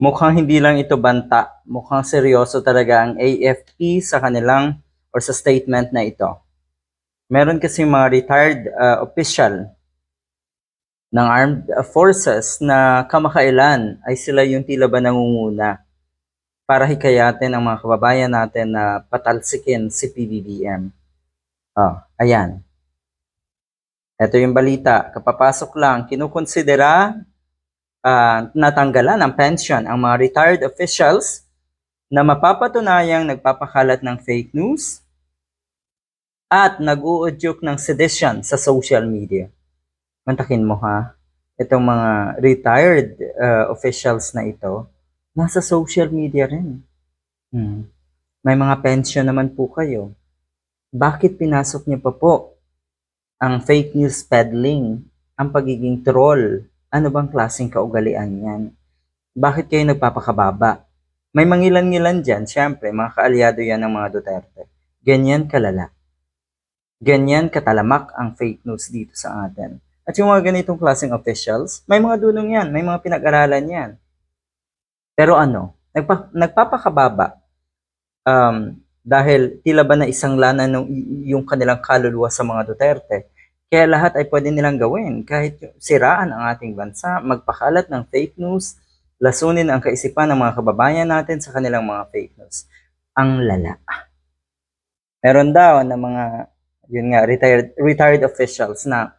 Mukhang hindi lang ito banta, mukhang seryoso talaga ang AFP sa kanilang or sa statement na ito. Meron kasi mga retired uh, official ng armed forces na kamakailan ay sila yung tila ba nangunguna para hikayatin ang mga kababayan natin na patalsikin si PBBM. Oh, ayan. Ito yung balita. Kapapasok lang, kinukonsidera ah, natanggalan ng pension ang mga retired officials na mapapatunayang nagpapakalat ng fake news at nag-uudyok ng sedition sa social media. Mantakin mo ha, itong mga retired ah, officials na ito, nasa social media rin. Hmm. May mga pension naman po kayo. Bakit pinasok niyo pa po ang fake news peddling, ang pagiging troll? Ano bang klaseng kaugalian yan? Bakit kayo nagpapakababa? May mangilan-ngilan dyan, syempre, mga kaalyado yan ng mga Duterte. Ganyan kalala. Ganyan katalamak ang fake news dito sa atin. At yung mga ganitong klaseng officials, may mga dunong yan, may mga pinag-aralan yan. Pero ano, nagpa, nagpapakababa um, dahil tila ba na isang lana ng yung kanilang kaluluwa sa mga Duterte. Kaya lahat ay pwede nilang gawin. Kahit siraan ang ating bansa, magpakalat ng fake news, lasunin ang kaisipan ng mga kababayan natin sa kanilang mga fake news. Ang lala. Meron daw na mga, yun nga, retired, retired officials na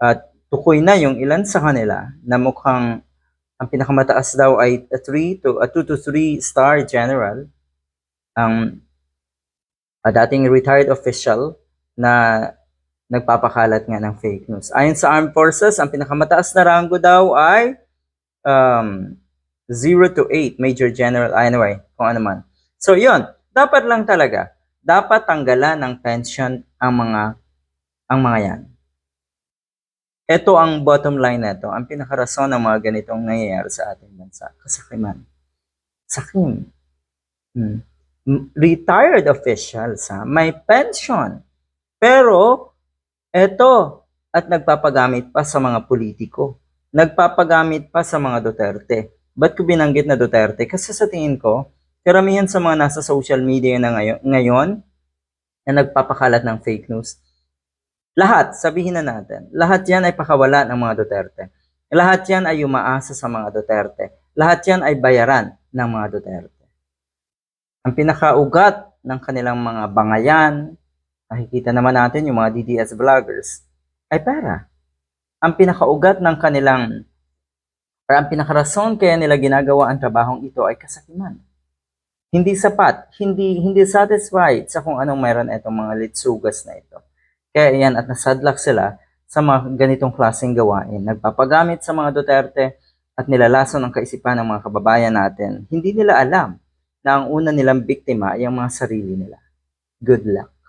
uh, tukoy na yung ilan sa kanila na mukhang ang pinakamataas daw ay a 3 to a 2 to 3 star general ang a dating retired official na nagpapakalat nga ng fake news. Ayon sa armed forces, ang pinakamataas na rango daw ay um, 0 to 8, Major General, anyway, kung ano man. So, yun. Dapat lang talaga, dapat tanggalan ng pension ang mga ang mga yan. Ito ang bottom line nito, ang pinakarason ng mga ganitong nangyayari sa ating bansa. Kasakiman. Sakim. Hmm. Retired officials, ha? may pension. Pero, eto, at nagpapagamit pa sa mga politiko. Nagpapagamit pa sa mga Duterte. Ba't ko binanggit na Duterte? Kasi sa tingin ko, karamihan sa mga nasa social media na ngayon, ngayon na nagpapakalat ng fake news, lahat, sabihin na natin, lahat yan ay pakawala ng mga Duterte. Lahat yan ay umaasa sa mga Duterte. Lahat yan ay bayaran ng mga Duterte. Ang pinakaugat ng kanilang mga bangayan, nakikita naman natin yung mga DDS vloggers, ay pera. Ang pinakaugat ng kanilang, or ang pinakarason kaya nila ginagawa ang trabahong ito ay kasakiman. Hindi sapat, hindi hindi satisfied sa kung anong meron itong mga litsugas na ito. Kaya yan at nasadlak sila sa mga ganitong klaseng gawain. Nagpapagamit sa mga Duterte at nilalason ang kaisipan ng mga kababayan natin. Hindi nila alam na ang una nilang biktima ay ang mga sarili nila. Good luck.